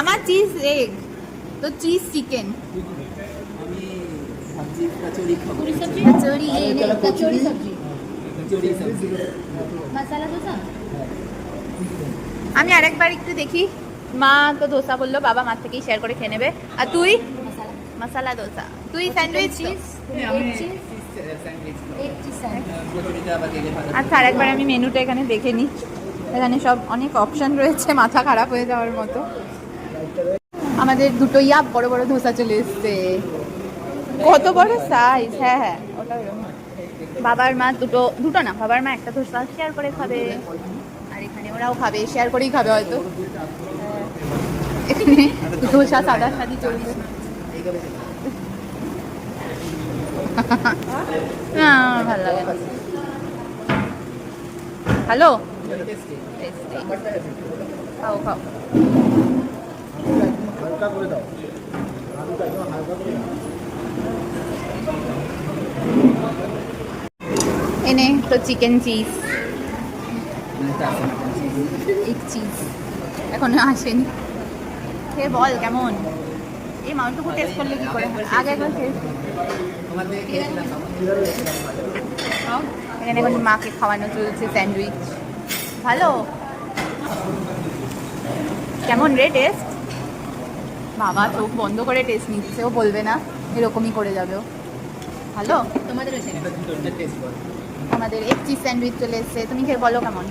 আমার cheese egg তো cheese chicken আমি সবজি? আরেকবার একটু দেখি। মা তো দোসা বলল বাবা মার থেকেই শেয়ার করে খেয়ে নেবে। আর তুই? মশালা। দোসা তুই স্যান্ডউইচ আচ্ছা আরেকবার আমি মেনুটা এখানে দেখে নিই। এখানে সব অনেক অপশন রয়েছে, মাথা খারাপ হয়ে যাওয়ার মতো। আমাদের দুটো ইয়া বড় বড় ধোসা চলে এসছে। কত বড় সাইজ হ্যাঁ হ্যাঁ ওটা। বাবার মা দুটো দুটো না, বাবার মা একটা ধোসা শেয়ার করে খাবে। আর এখানে ওরাও খাবে শেয়ার করেই খাবে হয়তো। হ্যাঁ। এখানে ধোসা সাদা সাদি চলছে না ভালো লাগে হ্যালো? এনে তো চিকেন চিজ এক চিজ এখনও আসেনি। খেয়ে বল, কেমন? এই মাউন্টুকু টেস্ট করলে কি করে? আগে একবার। এখানে এখন মাকে খাওয়ানো চলছে স্যান্ডউইচ। ভালো? কেমন রে টেস্ট বাবা চোখ বন্ধ করে টেস্ট নিচ্ছে ও বলবে না এরকমই করে যাবে ও। ভালো? তোমাদের আমাদের এক চিজ স্যান্ডউইচ চলে এসছে তুমি খেয়ে বলো কেমন?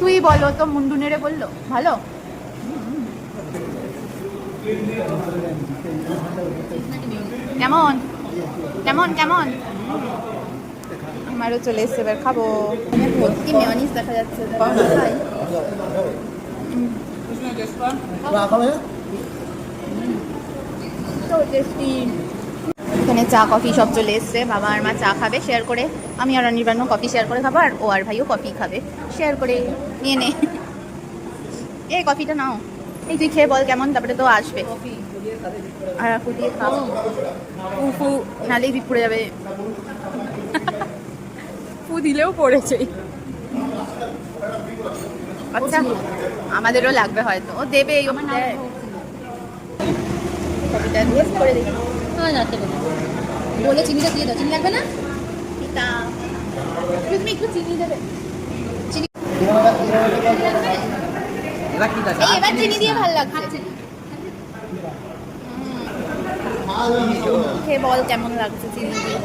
তুই বলো তো মুন্ডু নেড়ে বলল ভালো? কেমন? কেমন কেমন? আমারও চলে এসছে, এবার খাব। ভর্তি দেখা যাচ্ছে এখানে চা কফি সব চলে এসছে, বাবা আর মা চা খাবে শেয়ার করে। আমি আর অনির্বাণ কফি শেয়ার করে খাব, আর ও আর ভাইও কফি খাবে। শেয়ার করে নিয়ে নে। এই কফিটা নাও। এই তুই খেয়ে বল কেমন, তারপরে তো আসবে। আর দিয়ে খাও ফু ফু নালেই পড়ে যাবে। দিলেও পড়েছে। আচ্ছা আমাদেরও লাগবে হয়তো। ও দেবে এই হ্যাঁ বলে চিনিটা দিয়ে দাও। চিনি লাগবে না? তুমি একটু চিনি দেবে। এবার চিনি দিয়ে ভালো লাগছে। খেয়ে বল কেমন লাগছে চিনি দিয়ে?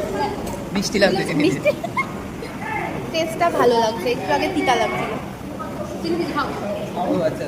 মিষ্টি লাগছে মিষ্টি টেস্টটা ভালো লাগছে। একটু আগে তিতা লাগছিল। তুমি খাও? ও আচ্ছা।